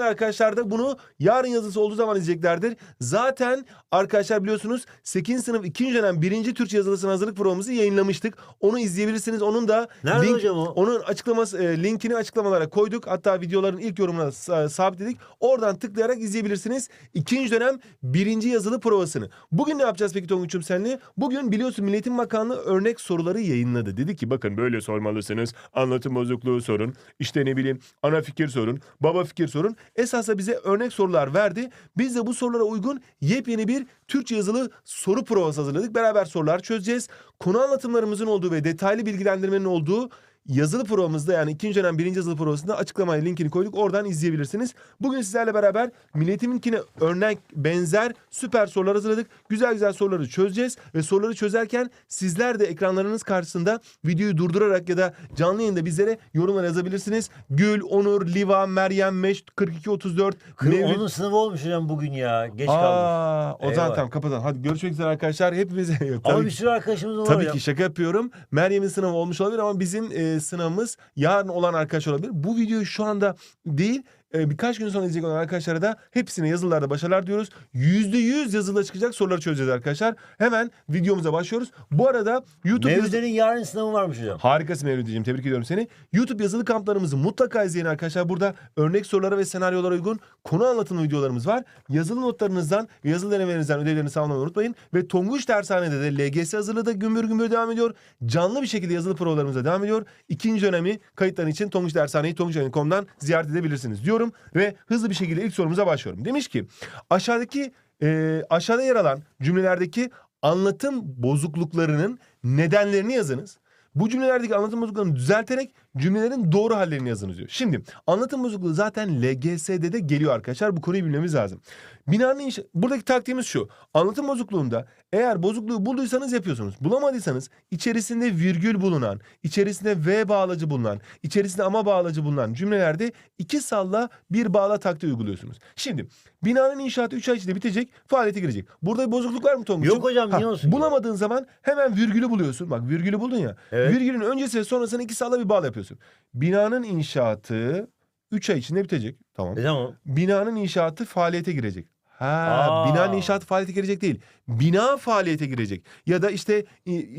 arkadaşlar da bunu yarın yazısı olduğu zaman izleyeceklerdir. Zaten arkadaşlar biliyorsunuz 8. sınıf 2. dönem 1. Türkçe yazılısına hazırlık programımızı yayınlamıştık. Onu izleyebilirsiniz. Onun da Nerede link- hocam o? onun açıklaması e, linkini açıklamalara koyduk. Hatta videoların ilk yorumuna sa- sabitledik. Oradan tıklayarak izleyebilirsiniz. İkinci dönem birinci yazılı provasını. Bugün ne yapacağız peki Tonguç'um senle? Bugün biliyorsun Milli Eğitim Bakanlığı örnek soruları yayınladı. Dedi ki bakın böyle sormalısınız. Anlatım bozukluğu sorun. İşte ne bileyim ana fikir sorun. Baba fikir sorun. Esasında bize örnek sorular verdi. Biz de bu sorulara uygun yepyeni bir Türkçe yazılı soru provası hazırladık. Beraber sorular çözeceğiz. Konu anlatımlarımızın olduğu ve detaylı bilgilendirmenin olduğu yazılı provamızda yani ikinci dönem birinci yazılı provasında açıklamaya linkini koyduk. Oradan izleyebilirsiniz. Bugün sizlerle beraber milletiminkine örnek benzer süper sorular hazırladık. Güzel güzel soruları çözeceğiz ve soruları çözerken sizler de ekranlarınız karşısında videoyu durdurarak ya da canlı yayında bizlere yorumlar yazabilirsiniz. Gül, Onur, Liva, Meryem, Meş, 4234, Mevlüt. Onun sınavı olmuş hocam bugün ya. Geç kalmış. Aa, o zaman Eyvah. tamam kapatalım. Hadi görüşmek üzere arkadaşlar. Hepimize Ama tabii bir sürü arkadaşımız var Tabii hocam. ki şaka yapıyorum. Meryem'in sınavı olmuş olabilir ama bizim e, sınavımız yarın olan arkadaş olabilir. Bu videoyu şu anda değil e, birkaç gün sonra izleyecek olan arkadaşlara da hepsine yazılılarda başarılar diyoruz. Yüzde yüz yazılı çıkacak soruları çözeceğiz arkadaşlar. Hemen videomuza başlıyoruz. Bu arada YouTube Mevlüt'lerin yarın sınavı varmış hocam. Harikasın Mevlüt'ciğim. Tebrik ediyorum seni. YouTube yazılı kamplarımızı mutlaka izleyin arkadaşlar. Burada örnek sorulara ve senaryolara uygun konu anlatım videolarımız var. Yazılı notlarınızdan, yazılı denemelerinizden ödevlerini sağlamayı unutmayın. Ve Tonguç Dershane'de de LGS hazırlığı da gümbür gümbür devam ediyor. Canlı bir şekilde yazılı provalarımız da devam ediyor. İkinci dönemi kayıtların için Tonguç Dershane'yi tonguç.com'dan ziyaret edebilirsiniz diyorum. Ve hızlı bir şekilde ilk sorumuza başlıyorum. Demiş ki aşağıdaki e, aşağıda yer alan cümlelerdeki anlatım bozukluklarının nedenlerini yazınız. Bu cümlelerdeki anlatım bozukluklarını düzelterek cümlelerin doğru hallerini yazınız diyor. Şimdi anlatım bozukluğu zaten LGS'de de geliyor arkadaşlar. Bu konuyu bilmemiz lazım. Binanın inşa... Buradaki taktiğimiz şu. Anlatım bozukluğunda eğer bozukluğu bulduysanız yapıyorsunuz. Bulamadıysanız içerisinde virgül bulunan, içerisinde V bağlacı bulunan, içerisinde ama bağlacı bulunan cümlelerde iki salla bir bağla taktiği uyguluyorsunuz. Şimdi binanın inşaatı 3 ay içinde bitecek, faaliyete girecek. Burada bir bozukluk var mı Tonguç'um? Yok hocam, niye olsun? Bulamadığın zaman hemen virgülü buluyorsun. Bak virgülü buldun ya. Evet. Virgülün öncesi ve sonrasını iki salla bir bağla yapıyorsun. Binanın inşaatı 3 ay içinde bitecek. Tamam. E tamam. Binanın inşaatı faaliyete girecek. Ha, Aa. binanın inşaatı faaliyete girecek değil. Bina faaliyete girecek. Ya da işte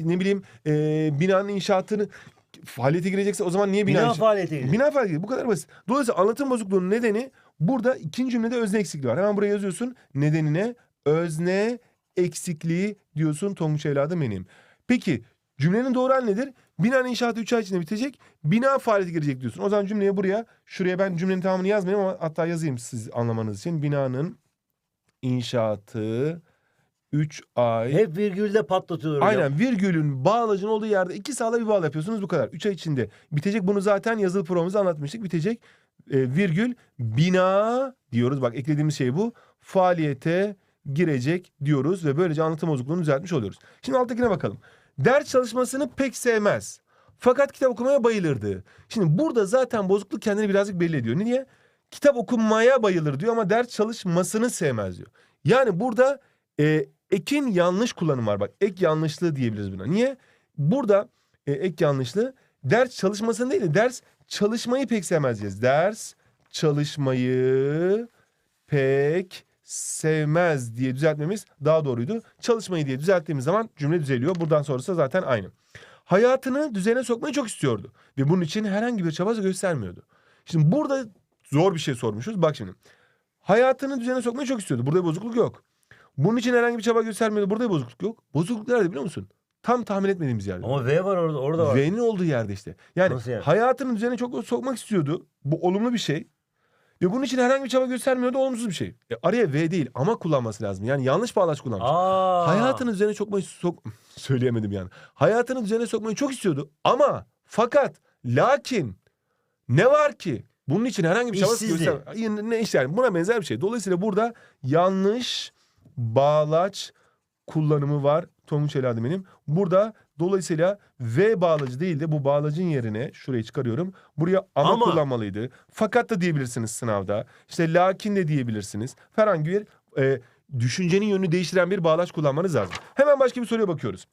ne bileyim e, binanın inşaatını faaliyete girecekse o zaman niye bina, Bina faaliyete girecek. Bina faaliyeti bu kadar basit. Dolayısıyla anlatım bozukluğunun nedeni burada ikinci cümlede özne eksikliği var. Hemen buraya yazıyorsun. Nedenine özne eksikliği diyorsun Tonguç evladım benim. Peki cümlenin doğru hali nedir? Binanın inşaatı 3 ay içinde bitecek. Bina faaliyete girecek diyorsun. O zaman cümleye buraya şuraya ben cümlenin tamamını yazmayayım ama hatta yazayım siz anlamanız için. Binanın inşaatı 3 ay Hep virgülde patlatıyorlar hocam. Aynen virgülün bağlacın olduğu yerde iki sağla bir bağla yapıyorsunuz bu kadar. Üç ay içinde bitecek. Bunu zaten yazılı programımızda anlatmıştık. Bitecek e, virgül bina diyoruz. Bak eklediğimiz şey bu. Faaliyete girecek diyoruz ve böylece anlatım bozukluğunu düzeltmiş oluyoruz. Şimdi alttakine bakalım. Ders çalışmasını pek sevmez. Fakat kitap okumaya bayılırdı. Şimdi burada zaten bozukluk kendini birazcık belli ediyor. Niye? Kitap okumaya bayılır diyor ama ders çalışmasını sevmez diyor. Yani burada e, ekin yanlış kullanım var. Bak ek yanlışlığı diyebiliriz buna. Niye? Burada e, ek yanlışlığı ders çalışmasını değil de ders çalışmayı pek sevmez diyeceğiz. Ders çalışmayı pek sevmez diye düzeltmemiz daha doğruydu. Çalışmayı diye düzelttiğimiz zaman cümle düzeliyor. Buradan sonrası zaten aynı. Hayatını düzene sokmayı çok istiyordu. Ve bunun için herhangi bir çaba göstermiyordu. Şimdi burada zor bir şey sormuşuz. Bak şimdi. Hayatını düzene sokmayı çok istiyordu. Burada bir bozukluk yok. Bunun için herhangi bir çaba göstermiyordu. Burada bir bozukluk yok. Bozukluk nerede biliyor musun? Tam tahmin etmediğimiz yerde. Ama V var orada. Orada var. V'nin olduğu yerde işte. Yani Nasıl yani? hayatının düzene çok sokmak istiyordu. Bu olumlu bir şey. Ve bunun için herhangi bir çaba göstermiyordu olumsuz bir şey. E, araya V değil ama kullanması lazım. Yani yanlış bağlaç kullanmış. Aa. Hayatını düzene sokmayı sok... Söyleyemedim yani. Hayatını düzene sokmayı çok istiyordu. Ama fakat lakin ne var ki? Bunun için herhangi bir çaba İşsizdi. göster... Ne işte yani buna benzer bir şey. Dolayısıyla burada yanlış bağlaç kullanımı var Tonguç Eladi benim. Burada dolayısıyla V bağlacı değil de bu bağlacın yerine şurayı çıkarıyorum. Buraya ama, Ama. kullanmalıydı. Fakat da diyebilirsiniz sınavda. İşte lakin de diyebilirsiniz. Herhangi bir e, düşüncenin yönünü değiştiren bir bağlaç kullanmanız lazım. Hemen başka bir soruya bakıyoruz.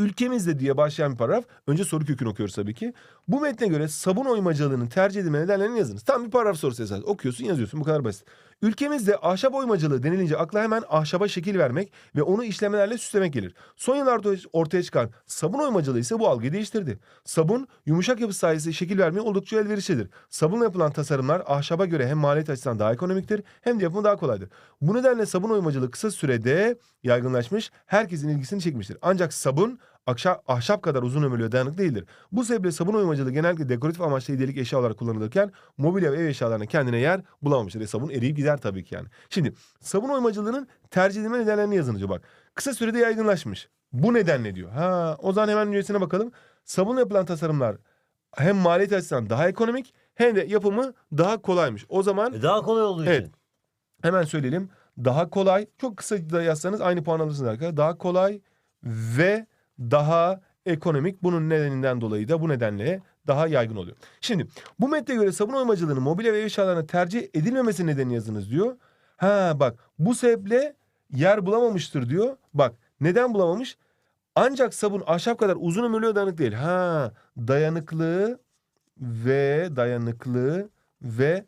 Ülkemizde diye başlayan bir paragraf. Önce soru kökünü okuyoruz tabii ki. Bu metne göre sabun oymacılığının tercih edilme nedenlerini yazınız. Tam bir paragraf sorusu esas. Okuyorsun yazıyorsun bu kadar basit. Ülkemizde ahşap oymacılığı denilince akla hemen ahşaba şekil vermek ve onu işlemelerle süslemek gelir. Son yıllarda ortaya çıkan sabun oymacılığı ise bu algıyı değiştirdi. Sabun yumuşak yapı sayesinde şekil vermeye oldukça elverişlidir. Sabunla yapılan tasarımlar ahşaba göre hem maliyet açısından daha ekonomiktir hem de yapımı daha kolaydır. Bu nedenle sabun oymacılığı kısa sürede yaygınlaşmış, herkesin ilgisini çekmiştir. Ancak sabun ahşap, ahşap kadar uzun ömürlü ve dayanıklı değildir. Bu sebeple sabun oymacılığı genellikle dekoratif amaçlı hediyelik eşya olarak kullanılırken mobilya ve ev eşyalarına kendine yer bulamamıştır. E, sabun eriyip gider tabii ki yani. Şimdi sabun oymacılığının tercih edilme nedenlerini yazın bak. Kısa sürede yaygınlaşmış. Bu nedenle diyor. Ha, o zaman hemen üyesine bakalım. Sabunla yapılan tasarımlar hem maliyet açısından daha ekonomik hem de yapımı daha kolaymış. O zaman E, daha kolay olduğu Evet. için. hemen söyleyelim. Daha kolay, çok kısa da yazsanız aynı puan alırsınız arkadaşlar. Daha kolay ve daha ekonomik. Bunun nedeninden dolayı da bu nedenle daha yaygın oluyor. Şimdi bu metne göre sabun oymacılığının mobilya ve ev eşyalarına tercih edilmemesi nedeni yazınız diyor. Ha bak bu sebeple yer bulamamıştır diyor. Bak neden bulamamış? Ancak sabun ahşap kadar uzun ömürlü ve dayanıklı değil. Ha dayanıklı ve dayanıklı ve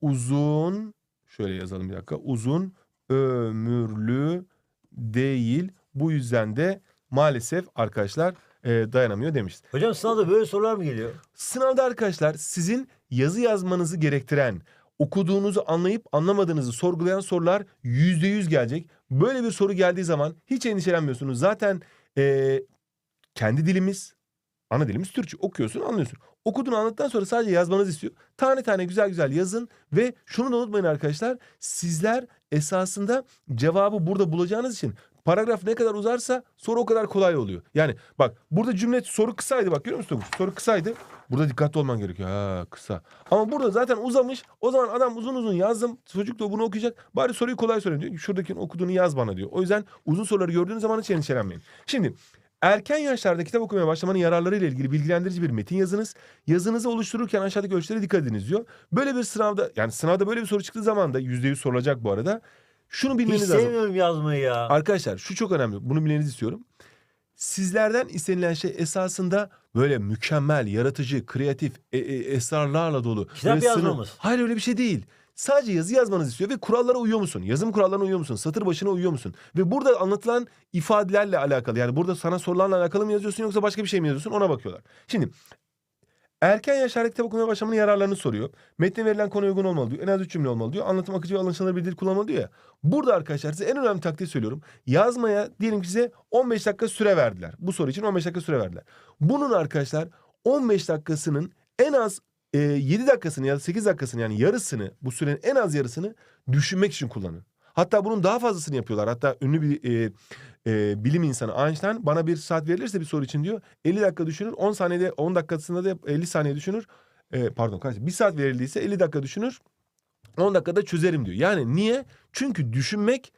uzun şöyle yazalım bir dakika. Uzun ömürlü değil. Bu yüzden de maalesef arkadaşlar e, dayanamıyor demişiz. Hocam sınavda böyle sorular mı geliyor? Sınavda arkadaşlar sizin yazı yazmanızı gerektiren, okuduğunuzu anlayıp anlamadığınızı sorgulayan sorular yüzde yüz gelecek. Böyle bir soru geldiği zaman hiç endişelenmiyorsunuz. Zaten e, kendi dilimiz, ana dilimiz Türkçe. Okuyorsun, anlıyorsun. Okuduğunu anlattıktan sonra sadece yazmanızı istiyor. Tane tane güzel güzel yazın ve şunu da unutmayın arkadaşlar. Sizler esasında cevabı burada bulacağınız için paragraf ne kadar uzarsa soru o kadar kolay oluyor. Yani bak burada cümle soru kısaydı bak görüyor musun? Soru kısaydı. Burada dikkatli olman gerekiyor. Ha kısa. Ama burada zaten uzamış. O zaman adam uzun uzun yazdım. Çocuk da bunu okuyacak. Bari soruyu kolay sorayım diyor. Şuradaki okuduğunu yaz bana diyor. O yüzden uzun soruları gördüğünüz zaman hiç endişelenmeyin. Şimdi Erken yaşlarda kitap okumaya başlamanın yararları ile ilgili bilgilendirici bir metin yazınız. Yazınızı oluştururken aşağıdaki ölçülere dikkat ediniz diyor. Böyle bir sınavda yani sınavda böyle bir soru çıktığı zaman da %100 sorulacak bu arada. Şunu Hiç bilmeniz lazım. sevmiyorum yazmayı ya. Arkadaşlar şu çok önemli. Bunu bilmenizi istiyorum. Sizlerden istenilen şey esasında böyle mükemmel, yaratıcı, kreatif, e- e- esrarlarla dolu. Kitap Böyle sınır- yazmamız. Hayır öyle bir şey değil. Sadece yazı yazmanızı istiyor ve kurallara uyuyor musun? Yazım kurallarına uyuyor musun? Satır başına uyuyor musun? Ve burada anlatılan ifadelerle alakalı yani burada sana sorularla alakalı mı yazıyorsun yoksa başka bir şey mi yazıyorsun ona bakıyorlar. Şimdi erken yaşlarda kitap okumaya başlamanın yararlarını soruyor. Metne verilen konuya uygun olmalı diyor. En az üç cümle olmalı diyor. Anlatım akıcı ve anlaşılır bir dil kullanmalı diyor ya. Burada arkadaşlar size en önemli taktiği söylüyorum. Yazmaya diyelim ki size 15 dakika süre verdiler. Bu soru için 15 dakika süre verdiler. Bunun arkadaşlar 15 dakikasının en az e, 7 dakikasını ya da 8 dakikasını yani yarısını bu sürenin en az yarısını düşünmek için kullanın. Hatta bunun daha fazlasını yapıyorlar. Hatta ünlü bir e, e, bilim insanı Einstein bana bir saat verilirse bir soru için diyor 50 dakika düşünür 10 saniyede 10 dakikasında da 50 saniye düşünür. E, pardon kaç bir saat verildiyse 50 dakika düşünür 10 dakikada çözerim diyor. Yani niye? Çünkü düşünmek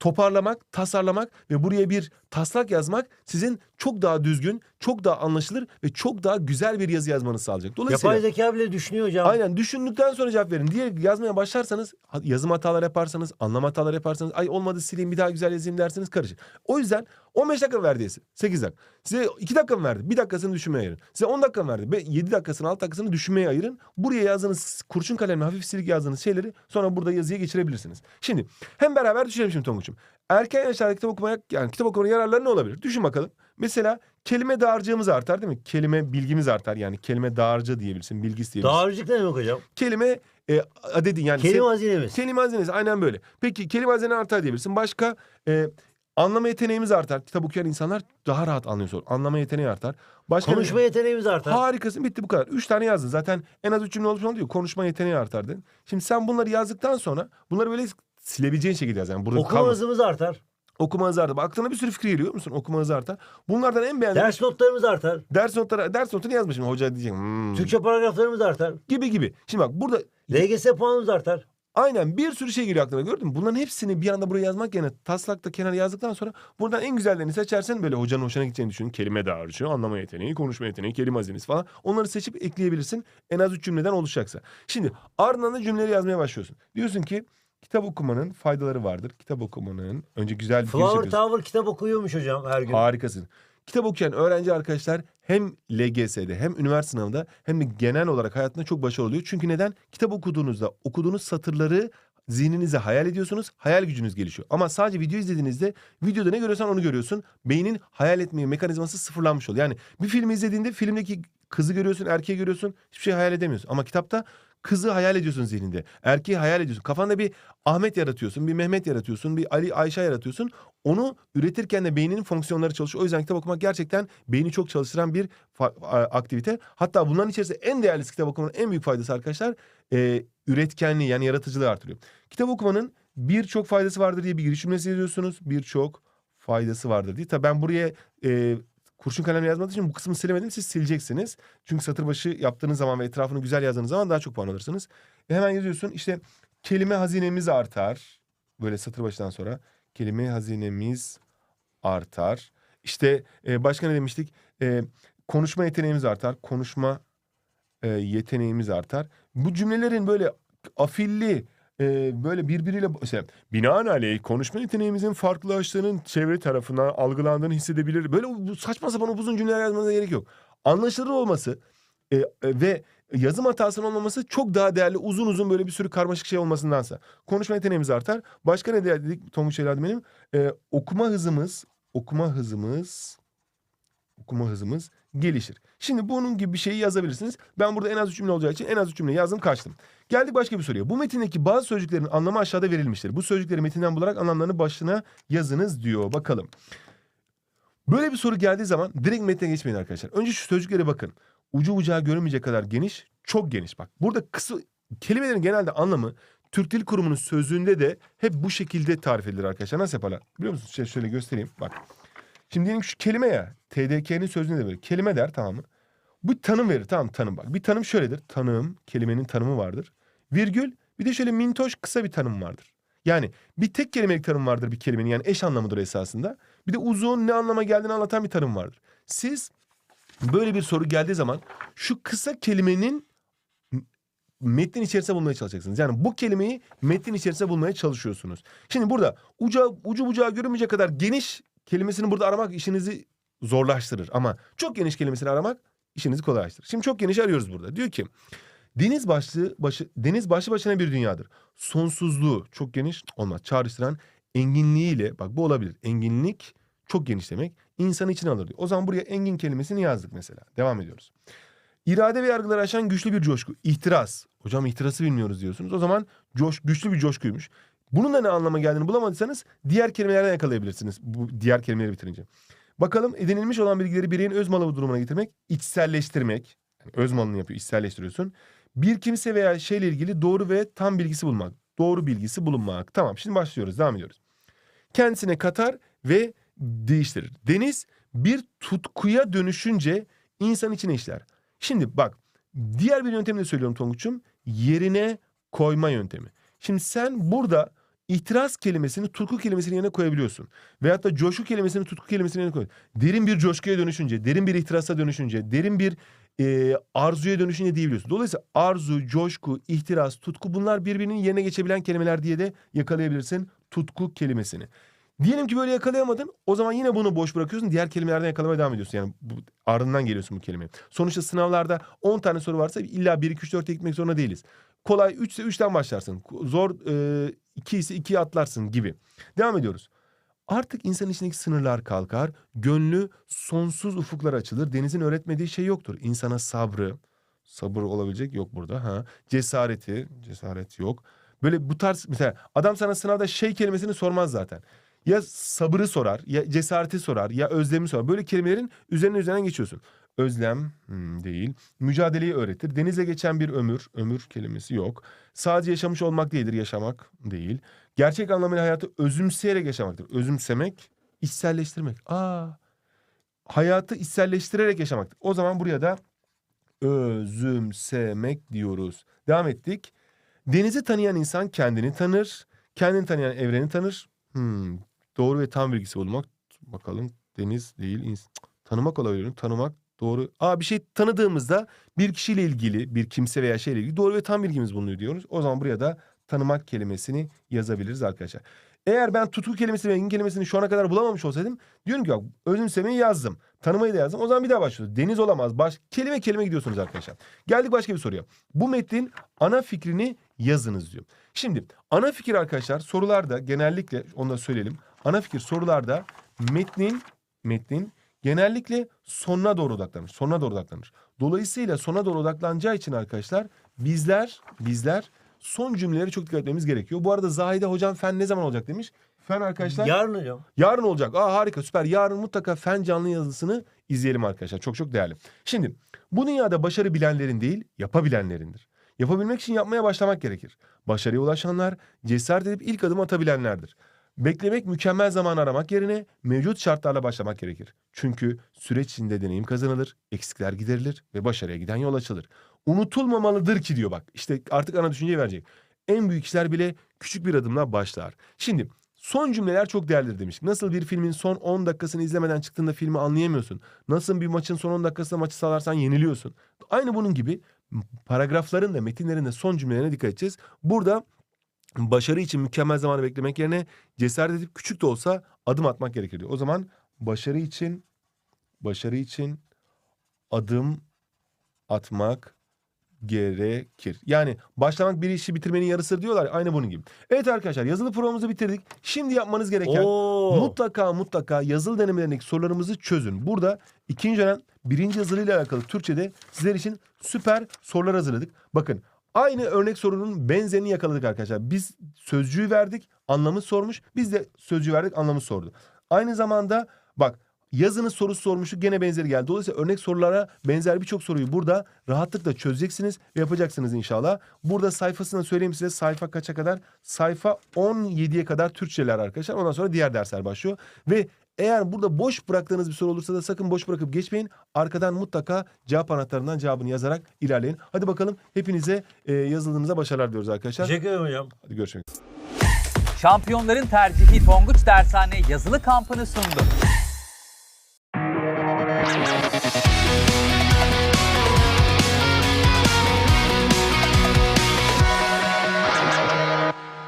toparlamak, tasarlamak ve buraya bir taslak yazmak sizin çok daha düzgün, çok daha anlaşılır ve çok daha güzel bir yazı yazmanızı sağlayacak. Dolayısıyla Yapay zeka bile düşünüyor hocam. Aynen düşündükten sonra cevap verin. Diye yazmaya başlarsanız ha- yazım hataları yaparsanız, anlam hataları yaparsanız ay olmadı sileyim bir daha güzel yazayım derseniz karışır. O yüzden 15 dakika verdi 8 dakika. Size 2 dakika mı verdi? 1 dakikasını düşünmeye ayırın. Size 10 dakika mı verdi? 7 dakikasını 6 dakikasını düşünmeye ayırın. Buraya yazdığınız kurşun kalemle hafif silik yazdığınız şeyleri sonra burada yazıya geçirebilirsiniz. Şimdi hem beraber düşünelim şimdi Tonguç'um. Erken yaşlarda kitap okumaya yani kitap okumanın yararları ne olabilir? Düşün bakalım. Mesela kelime dağarcığımız artar değil mi? Kelime bilgimiz artar. Yani kelime dağarcığı diyebilirsin, bilgisi diyebilirsin Dağarcık ne demek hocam? kelime e, adedi yani Kelime hazinemiz. kelime hazinesi aynen böyle. Peki kelime hazinesi artar diyebilirsin. Başka e, anlama yeteneğimiz artar. Kitap okuyan insanlar daha rahat anlıyor soru. Anlama yeteneği artar. Başka Konuşma yeteneğimiz artar. Harikasın bitti bu kadar. Üç tane yazdın. Zaten en az üç cümle olmuş diyor. Konuşma yeteneği artar dedin. Şimdi sen bunları yazdıktan sonra bunları böyle silebileceğin şekilde yaz. Yani burada Okuma kalmasın. hızımız artar. Okuma hızı artar. Aklına bir sürü fikir geliyor musun? Okuma hızı artar. Bunlardan en beğendiğin Ders notlarımız artar. ders notları ders notunu yazmışım. Hoca diyecek. "Hmm." Türkçe paragraflarımız artar. gibi gibi. Şimdi bak burada LGS puanımız artar. Aynen bir sürü şey geliyor aklına gördün mü? Bunların hepsini bir anda buraya yazmak yerine taslakta kenara yazdıktan sonra buradan en güzellerini seçersen böyle hocanın hoşuna gideceğini düşün. Kelime dağarcığı, anlama yeteneği, konuşma yeteneği, kelime hazinesi falan. Onları seçip ekleyebilirsin en az üç cümleden oluşacaksa. Şimdi ardından da cümleleri yazmaya başlıyorsun. Diyorsun ki kitap okumanın faydaları vardır. Kitap okumanın önce güzel bir giriş Flower yapıyorsun. Tower kitap okuyormuş hocam her gün. Harikasın. Kitap okuyan öğrenci arkadaşlar hem LGS'de hem üniversite sınavında hem de genel olarak hayatında çok başarılı oluyor. Çünkü neden? Kitap okuduğunuzda okuduğunuz satırları zihninize hayal ediyorsunuz. Hayal gücünüz gelişiyor. Ama sadece video izlediğinizde videoda ne görüyorsan onu görüyorsun. Beynin hayal etmeye mekanizması sıfırlanmış oluyor. Yani bir filmi izlediğinde filmdeki kızı görüyorsun, erkeği görüyorsun. Hiçbir şey hayal edemiyorsun. Ama kitapta kızı hayal ediyorsun zihninde. Erkeği hayal ediyorsun. Kafanda bir Ahmet yaratıyorsun, bir Mehmet yaratıyorsun, bir Ali, Ayşe yaratıyorsun. Onu üretirken de beyninin fonksiyonları çalışıyor. O yüzden kitap okumak gerçekten beyni çok çalıştıran bir aktivite. Hatta bunların içerisinde en değerlisi kitap okumanın en büyük faydası arkadaşlar e, üretkenliği yani yaratıcılığı artırıyor. Kitap okumanın birçok faydası vardır diye bir giriş cümlesi yazıyorsunuz. Birçok faydası vardır diye. Tabii ben buraya e, kurşun kalemle yazmadığım için bu kısmı silemedim. Siz sileceksiniz. Çünkü satır başı yaptığınız zaman ve etrafını güzel yazdığınız zaman daha çok puan alırsınız. E, hemen yazıyorsun işte kelime hazinemiz artar. Böyle satır başından sonra kelime hazinemiz artar. İşte e, başka ne demiştik? E, konuşma yeteneğimiz artar. Konuşma e, yeteneğimiz artar. Bu cümlelerin böyle afilli e, böyle birbiriyle mesela binaenaleyh konuşma yeteneğimizin farklılaştığının çevre tarafından algılandığını hissedebilir. Böyle bu saçma sapan uzun cümleler yazmanıza gerek yok. Anlaşılır olması e, ve yazım hatasının olmaması çok daha değerli uzun uzun böyle bir sürü karmaşık şey olmasındansa. Konuşma yeteneğimiz artar. Başka ne dedik Tonguç Şeyler benim? E, okuma hızımız okuma hızımız okuma hızımız gelişir. Şimdi bunun gibi bir şeyi yazabilirsiniz. Ben burada en az üç cümle olacağı için en az üç cümle yazdım kaçtım. Geldik başka bir soruya. Bu metindeki bazı sözcüklerin anlamı aşağıda verilmiştir. Bu sözcükleri metinden bularak anlamlarını başına yazınız diyor. Bakalım. Böyle bir soru geldiği zaman direkt metne geçmeyin arkadaşlar. Önce şu sözcüklere bakın. Ucu bucağı görünmeyecek kadar geniş, çok geniş. Bak burada kısa kelimelerin genelde anlamı Türk Dil Kurumu'nun sözlüğünde de hep bu şekilde tarif edilir arkadaşlar. Nasıl yaparlar? Biliyor musunuz? Şöyle, şöyle göstereyim. Bak. Şimdi diyelim şu kelime ya. TDK'nin sözlüğünde de böyle. Kelime der tamam mı? Bu tanım verir tamam tanım bak. Bir tanım şöyledir. Tanım, kelimenin tanımı vardır. Virgül bir de şöyle mintoş kısa bir tanım vardır. Yani bir tek kelimelik tanım vardır bir kelimenin yani eş anlamıdır esasında. Bir de uzun ne anlama geldiğini anlatan bir tanım vardır. Siz böyle bir soru geldiği zaman şu kısa kelimenin metnin içerisinde bulmaya çalışacaksınız. Yani bu kelimeyi metnin içerisinde bulmaya çalışıyorsunuz. Şimdi burada uca, ucu bucağı görünmeyecek kadar geniş kelimesini burada aramak işinizi zorlaştırır. Ama çok geniş kelimesini aramak işinizi kolaylaştırır. Şimdi çok geniş arıyoruz burada. Diyor ki deniz başlı başı deniz başlı başına bir dünyadır. Sonsuzluğu çok geniş olmaz. Çağrıştıran enginliğiyle bak bu olabilir. Enginlik çok geniş demek. insanı içine alır diyor. O zaman buraya engin kelimesini yazdık mesela. Devam ediyoruz. İrade ve yargıları aşan güçlü bir coşku. İhtiras. Hocam ihtirası bilmiyoruz diyorsunuz. O zaman coş, güçlü bir coşkuymuş. Bunun da ne anlama geldiğini bulamadıysanız diğer kelimelerden yakalayabilirsiniz. Bu diğer kelimeleri bitirince. Bakalım edinilmiş olan bilgileri bireyin öz malı durumuna getirmek, içselleştirmek. Yani öz malını yapıyor, içselleştiriyorsun. Bir kimse veya şeyle ilgili doğru ve tam bilgisi bulmak. Doğru bilgisi bulunmak. Tamam şimdi başlıyoruz, devam ediyoruz. Kendisine katar ve değiştirir. Deniz bir tutkuya dönüşünce insan içine işler. Şimdi bak diğer bir yöntemi de söylüyorum Tonguç'um. Yerine koyma yöntemi. Şimdi sen burada itiraz kelimesini tutku kelimesinin yerine koyabiliyorsun. Veyahut da coşku kelimesini tutku kelimesinin yerine koy. Derin bir coşkuya dönüşünce, derin bir ihtirasa dönüşünce, derin bir e, arzuya dönüşünce diyebiliyorsun. Dolayısıyla arzu, coşku, ihtiras, tutku bunlar birbirinin yerine geçebilen kelimeler diye de yakalayabilirsin tutku kelimesini. Diyelim ki böyle yakalayamadın. O zaman yine bunu boş bırakıyorsun. Diğer kelimelerden yakalamaya devam ediyorsun. Yani bu, ardından geliyorsun bu kelimeye. Sonuçta sınavlarda 10 tane soru varsa illa 1 2 3 4'e gitmek zorunda değiliz. Kolay 3 ise 3'ten başlarsın. Zor 2 ise 2'ye atlarsın gibi. Devam ediyoruz. Artık insan içindeki sınırlar kalkar. Gönlü sonsuz ufuklar açılır. Denizin öğretmediği şey yoktur. İnsana sabrı, sabır olabilecek yok burada. Ha. Cesareti, cesaret yok. Böyle bu tarz mesela adam sana sınavda şey kelimesini sormaz zaten. Ya sabırı sorar, ya cesareti sorar, ya özlemi sorar. Böyle kelimelerin üzerine üzerinden geçiyorsun. Özlem hmm, değil. Mücadeleyi öğretir. Denizle geçen bir ömür. Ömür kelimesi yok. Sadece yaşamış olmak değildir. Yaşamak değil. Gerçek anlamıyla hayatı özümseyerek yaşamaktır. Özümsemek, içselleştirmek. Aa, hayatı içselleştirerek yaşamaktır. O zaman buraya da özümsemek diyoruz. Devam ettik. Denizi tanıyan insan kendini tanır. Kendini tanıyan evreni tanır. Hmm, doğru ve tam bilgisi bulmak. Bakalım deniz değil. Tanımak olabilir. mi? Tanımak doğru. Aa bir şey tanıdığımızda bir kişiyle ilgili, bir kimse veya şeyle ilgili doğru ve tam bilgimiz bulunuyor diyoruz. O zaman buraya da tanımak kelimesini yazabiliriz arkadaşlar. Eğer ben tutku kelimesi ve ilgin kelimesini şu ana kadar bulamamış olsaydım diyorum ki bak özümsemeyi yazdım. Tanımayı da yazdım. O zaman bir daha başlıyoruz. Deniz olamaz. Baş, kelime kelime gidiyorsunuz arkadaşlar. Geldik başka bir soruya. Bu metnin ana fikrini yazınız diyor. Şimdi ana fikir arkadaşlar sorularda genellikle onu da söyleyelim. Ana fikir sorularda metnin metnin genellikle sonuna doğru odaklanır. Sonuna doğru odaklanır. Dolayısıyla sona doğru odaklanacağı için arkadaşlar bizler bizler son cümleleri çok dikkat etmemiz gerekiyor. Bu arada Zahide hocam fen ne zaman olacak demiş. Fen arkadaşlar Yarın hocam. Yarın olacak. Aa harika süper. Yarın mutlaka fen canlı yazısını izleyelim arkadaşlar. Çok çok değerli. Şimdi bu dünyada başarı bilenlerin değil yapabilenlerindir. Yapabilmek için yapmaya başlamak gerekir. Başarıya ulaşanlar cesaret edip ilk adım atabilenlerdir. Beklemek mükemmel zaman aramak yerine mevcut şartlarla başlamak gerekir. Çünkü süreç içinde deneyim kazanılır, eksikler giderilir ve başarıya giden yol açılır. Unutulmamalıdır ki diyor bak. İşte artık ana düşünceyi verecek. En büyük işler bile küçük bir adımla başlar. Şimdi Son cümleler çok değerlidir demiş. Nasıl bir filmin son 10 dakikasını izlemeden çıktığında filmi anlayamıyorsun. Nasıl bir maçın son 10 dakikasında maçı sağlarsan yeniliyorsun. Aynı bunun gibi paragrafların da metinlerin de son cümlelerine dikkat edeceğiz. Burada başarı için mükemmel zamanı beklemek yerine cesaret edip küçük de olsa adım atmak gerekir diyor. O zaman başarı için başarı için adım atmak gerekir. Yani başlamak bir işi bitirmenin yarısıdır diyorlar. ya, Aynı bunun gibi. Evet arkadaşlar yazılı programımızı bitirdik. Şimdi yapmanız gereken Oo. mutlaka mutlaka yazılı denemelerindeki sorularımızı çözün. Burada ikinci dönem birinci yazılıyla alakalı Türkçe'de sizler için süper sorular hazırladık. Bakın aynı örnek sorunun benzerini yakaladık arkadaşlar. Biz sözcüğü verdik, anlamı sormuş. Biz de sözcüğü verdik, anlamı sordu. Aynı zamanda bak yazınız sorusu sormuştuk gene benzeri geldi. Dolayısıyla örnek sorulara benzer birçok soruyu burada rahatlıkla çözeceksiniz ve yapacaksınız inşallah. Burada sayfasını söyleyeyim size sayfa kaça kadar? Sayfa 17'ye kadar Türkçeler arkadaşlar. Ondan sonra diğer dersler başlıyor. Ve eğer burada boş bıraktığınız bir soru olursa da sakın boş bırakıp geçmeyin. Arkadan mutlaka cevap anahtarından cevabını yazarak ilerleyin. Hadi bakalım hepinize e, yazılımınıza başarılar diyoruz arkadaşlar. Teşekkür ederim hocam. Hadi görüşmek üzere. Şampiyonların tercihi Tonguç Dershane yazılı kampını sundu.